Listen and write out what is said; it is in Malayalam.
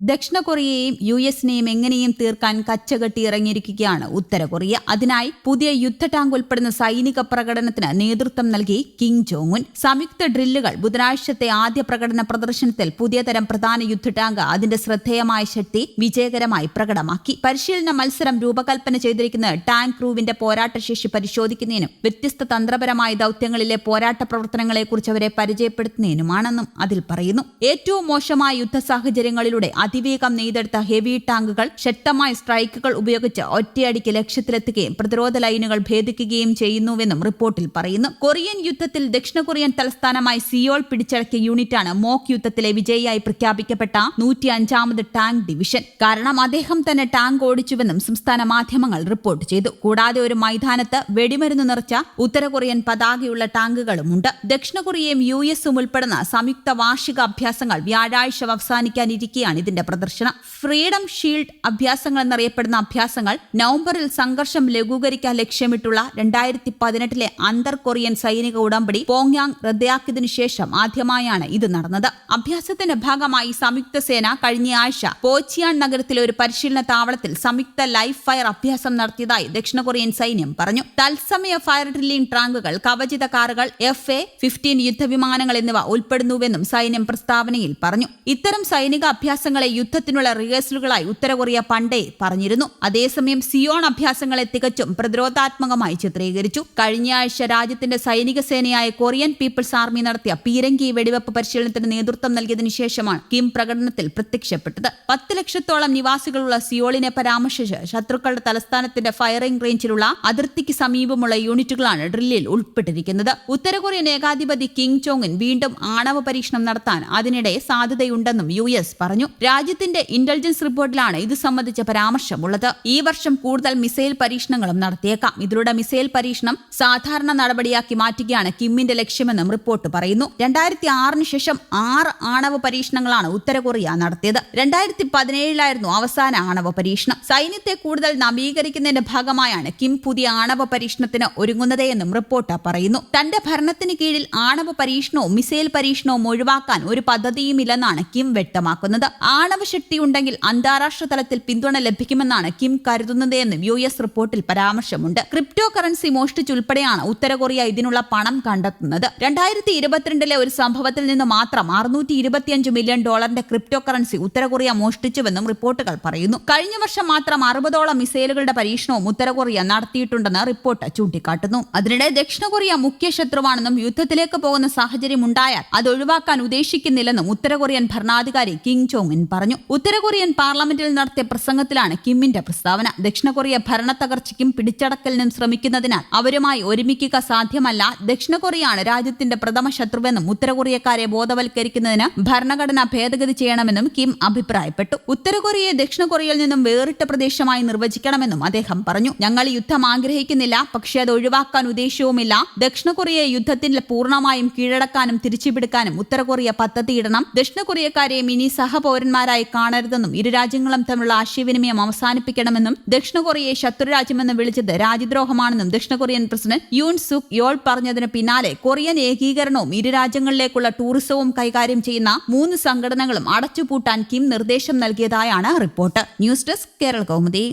ദക്ഷിണ കൊറിയയെയും യു എസിനെയും എങ്ങനെയും തീർക്കാൻ കച്ചകെട്ടി ഇറങ്ങിയിരിക്കുകയാണ് ഉത്തര കൊറിയ അതിനായി പുതിയ യുദ്ധ ടാങ്ക് ഉൾപ്പെടുന്ന സൈനിക പ്രകടനത്തിന് നേതൃത്വം നൽകി ജോങ് ഉൻ സംയുക്ത ഡ്രില്ലുകൾ ബുധനാഴ്ചത്തെ ആദ്യ പ്രകടന പ്രദർശനത്തിൽ പുതിയ തരം പ്രധാന യുദ്ധ ടാങ്ക് അതിന്റെ ശ്രദ്ധേയമായ ശക്തി വിജയകരമായി പ്രകടമാക്കി. പരിശീലന മത്സരം രൂപകൽപ്പന ചെയ്തിരിക്കുന്ന ടാങ്ക് ക്രൂവിന്റെ പോരാട്ടശേഷി പരിശോധിക്കുന്നതിനും വ്യത്യസ്ത തന്ത്രപരമായ ദൌത്യങ്ങളിലെ പോരാട്ട പ്രവർത്തനങ്ങളെക്കുറിച്ച് അവരെ പരിചയപ്പെടുത്തുന്നതിനുമാണെന്നും അതിൽ പറയുന്നു. ഏറ്റവും മോശമായ യുദ്ധ സാഹചര്യങ്ങളിലൂടെ അതിവേഗം നെയ്തെടുത്ത ഹെവി ടാങ്കുകൾ ശക്തമായ സ്ട്രൈക്കുകൾ ഉപയോഗിച്ച് ഒറ്റയടിക്ക് ലക്ഷ്യത്തിലെത്തുകയും പ്രതിരോധ ലൈനുകൾ ഭേദിക്കുകയും ചെയ്യുന്നുവെന്നും റിപ്പോർട്ടിൽ പറയുന്നു. കൊറിയൻ യുദ്ധത്തിൽ ദക്ഷിണ കൊറിയൻ തലസ്ഥാനമായി സിയോൾ പിടിച്ചടക്കിയ യൂണിറ്റാണ് മോക്ക് യുദ്ധത്തിലെ വിജയിയായി പ്രഖ്യാപിക്കപ്പെട്ട നൂറ്റി അഞ്ചാമത് ടാങ്ക് ഡിവിഷൻ. കാരണം അദ്ദേഹം തന്നെ ടാങ്ക് ഓടിച്ചുവെന്നും സംസ്ഥാന മാധ്യമങ്ങൾ റിപ്പോർട്ട് ചെയ്തു. കൂടാതെ ഒരു മൈതാനത്ത് വെടിമരുന്ന് നിറച്ച ഉത്തര കൊറിയൻ പതാകയുള്ള ടാങ്കുകളുമുണ്ട്. ദക്ഷിണ കൊറിയയും യു എസും ഉൾപ്പെടുന്ന സംയുക്ത വാർഷിക അഭ്യാസങ്ങൾ വ്യാഴാഴ്ച അവസാനിക്കാനിരിക്കെയാണ് ഇതിന്റെ പ്രദർശനം. ഫ്രീഡം ഷീൽഡ് അഭ്യാസങ്ങൾ എന്നറിയപ്പെടുന്ന അഭ്യാസങ്ങൾ നവംബറിൽ സംഘർഷം ലഘൂകരിക്കാൻ ലക്ഷ്യമിട്ടുള്ള രണ്ടായിരത്തി പതിനെട്ടിലെ അന്തർ കൊറിയൻ സൈനിക ഉടമ്പടി പോങ്യാങ് റദ്ദാക്കിയതിനു ശേഷം ആദ്യമായാണ് ഇത് നടന്നത്. അഭ്യാസത്തിന്റെ ഭാഗമായി സംയുക്ത സേന കഴിഞ്ഞ ആഴ്ച പോച്ചിയാൻ നഗരത്തിലെ ഒരു പരിശീലന താവളത്തിൽ സംയുക്ത ലൈഫ് ഫയർ അഭ്യാസം നടത്തിയതായി ദക്ഷിണ കൊറിയൻ സൈന്യം പറഞ്ഞു. തത്സമയ ഫയർ ഡ്രില്ലിംഗ് ടാങ്കുകൾ കവചിത കാറുകൾ എഫ് എ ഫിഫ്റ്റീൻ യുദ്ധവിമാനങ്ങൾ എന്നിവ ഉൾപ്പെടുന്നുവെന്നും സൈന്യം പ്രസ്താവനയിൽ പറഞ്ഞു. ഇത്തരം സൈനിക അഭ്യാസങ്ങളെ യുദ്ധത്തിനുള്ള റിഹേഴ്സലുകളായി ഉത്തരകൊറിയ പണ്ടേ പറഞ്ഞിരുന്നു. അതേസമയം സിയോൺ അഭ്യാസങ്ങളെ തികച്ചും പ്രതിരോധാത്മകമായി ചിത്രീകരിച്ചു. കഴിഞ്ഞയാഴ്ച രാജ്യത്തിന്റെ സൈനിക സേനയായ കൊറിയൻ പീപ്പിൾസ് ആർമി നടത്തിയ പീരങ്കി വെടിവെപ്പ് പരിശീലനത്തിന് നേതൃത്വം നൽകിയതിനു ശേഷമാണ് കിം പ്രകടനത്തിൽ പ്രത്യക്ഷപ്പെട്ടത്. പത്ത് ലക്ഷത്തോളം നിവാസികളുള്ള സിയോളിനെ പരാമർശിച്ച് ശത്രുക്കളുടെ തലസ്ഥാനത്തിന്റെ ഫയറിംഗ് റേഞ്ചിലുള്ള അതിർത്തിക്ക് സമീപമുള്ള യൂണിറ്റുകളാണ് ഡ്രില്ലിൽ ഉൾപ്പെട്ടിരിക്കുന്നത്. ഉത്തരകൊറിയൻ ഏകാധിപതി കിങ് ചോങ്ങിൻ വീണ്ടും ആണവ പരീക്ഷണം നടത്താൻ അതിനിടെ സാധ്യതയുണ്ടെന്നും യു എസ് പറഞ്ഞു. രാജ്യത്തിന്റെ ഇന്റലിജൻസ് റിപ്പോർട്ടിലാണ് ഇത് സംബന്ധിച്ച പരാമർശമുള്ളത്. ഈ വർഷം കൂടുതൽ മിസൈൽ പരീക്ഷണങ്ങളും നടത്തിയേക്കാം. ഇതിലൂടെ മിസൈൽ പരീക്ഷണം സാധാരണ നടപടിയാക്കി മാറ്റുകയാണ് കിമ്മിന്റെ ലക്ഷ്യമെന്നും റിപ്പോർട്ട് പറയുന്നു. രണ്ടായിരത്തി ആറിന് ശേഷം ആറ് ആണവ പരീക്ഷണങ്ങളാണ് ഉത്തര കൊറിയ നടത്തിയത്. രണ്ടായിരത്തി പതിനേഴിലായിരുന്നു അവസാന ആണവ പരീക്ഷണം. സൈന്യത്തെ കൂടുതൽ നവീകരിക്കുന്നതിന്റെ ഭാഗമായാണ് കിം പുതിയ ആണവ പരീക്ഷണത്തിന് ഒരുങ്ങുന്നതെന്നും റിപ്പോർട്ട് പറയുന്നു. തന്റെ ഭരണത്തിന് കീഴിൽ ആണവ പരീക്ഷണവും മിസൈൽ പരീക്ഷണവും ഒഴിവാക്കാൻ ഒരു പദ്ധതിയുമില്ലെന്നാണ് കിം വ്യക്തമാക്കുന്നത്. ആണവ ശക്തി ഉണ്ടെങ്കിൽ അന്താരാഷ്ട്ര തലത്തിൽ പിന്തുണ ലഭിക്കുമെന്നാണ് കിം കരുതുന്നതെന്നും യു എസ് റിപ്പോർട്ടിൽ പരാമർശമുണ്ട്. ക്രിപ്റ്റോ കറൻസി മോഷ്ടിച്ചുൾപ്പെടെയാണ് ഉത്തര കൊറിയ ഇതിനുള്ള പണം കണ്ടെത്തുന്നത്. രണ്ടായിരത്തി ഇരുപത്തിരണ്ടിലെ ഒരു സംഭവത്തിൽ നിന്ന് മാത്രം അറുന്നൂറ്റി ഇരുപത്തിയഞ്ച് മില്യൺ ഡോളറിന്റെ ക്രിപ്റ്റോ കറൻസി ഉത്തര കൊറിയ മോഷ്ടിച്ചുവെന്നും റിപ്പോർട്ടുകൾ പറയുന്നു. കഴിഞ്ഞ വർഷം മാത്രം അറുപതോളം മിസൈലുകളുടെ പരീക്ഷണവും ഉത്തര കൊറിയ നടത്തിയിട്ടുണ്ടെന്ന് റിപ്പോർട്ട് ചൂണ്ടിക്കാട്ടുന്നു. അതിനിടെ ദക്ഷിണ കൊറിയ മുഖ്യ ശത്രുവാണെന്നും യുദ്ധത്തിലേക്ക് പോകുന്ന സാഹചര്യം ഉണ്ടായാൽ അത് ഒഴിവാക്കാൻ ഉദ്ദേശിക്കുന്നില്ലെന്നും ഉത്തര കൊറിയൻ ഭരണാധികാരി കിങ് ചോങ് ഇൻ പറഞ്ഞു ഉത്തര കൊറിയൻ പാർലമെന്റിൽ നടത്തിയ പ്രസംഗത്തിലാണ് കിമ്മിന്റെ പ്രസ്താവന. ദക്ഷിണ കൊറിയ ഭരണ തകർച്ചയ്ക്കും പിടിച്ചടക്കലിനും ശ്രമിക്കുന്നതിനാൽ അവരുമായി ഒരുമിക്കുക സാധ്യമല്ല. ദക്ഷിണ കൊറിയയാണ് രാജ്യത്തിന്റെ പ്രഥമ ശത്രുവെന്നും ഉത്തര കൊറിയക്കാരെ ബോധവൽക്കരിക്കുന്നതിന് ഭരണഘടന ഭേദഗതി ചെയ്യണമെന്നും കിം അഭിപ്രായപ്പെട്ടു. ഉത്തര കൊറിയയെ ദക്ഷിണ കൊറിയയിൽ നിന്നും വേറിട്ട പ്രദേശമായി നിർവചിക്കണമെന്നും അദ്ദേഹം പറഞ്ഞു. ഞങ്ങൾ യുദ്ധം ആഗ്രഹിക്കുന്നില്ല. പക്ഷേ അത് ഒഴിവാക്കാൻ ഉദ്ദേശവുമില്ല. ദക്ഷിണ കൊറിയയെ യുദ്ധത്തിൽ പൂർണമായും കീഴടക്കാനും തിരിച്ചുപിടിക്കാനും ഉത്തര കൊറിയ പദ്ധതിയിടണം ദക്ഷിണ കൊറിയക്കാരെയും ഇനി സഹപൗരന്മാരായി കാണരുതെന്നും ഇരു രാജ്യങ്ങളും തമ്മിലുള്ള ആശയവിനിമയം അവസാനിപ്പിക്കണമെന്നും ദക്ഷിണ കൊറിയയെ ശത്രുരാജ്യമെന്ന് വിളിച്ചത് രാജ്യദ്രോഹമാണെന്നും ദക്ഷിണ Korean president Yoon Suk Yeol പറഞ്ഞതിന് പിന്നാലെ കൊറിയൻ ഏകീകരണവും ഇരു രാജ്യങ്ങളിലേക്കുള്ള ടൂറിസവും കൈകാര്യം ചെയ്യുന്ന മൂന്ന് സംഘടനകളും അടച്ചുപൂട്ടാൻ കിം നിർദ്ദേശം നൽകിയതായാണ് report. News desk Kerala Kaumudi.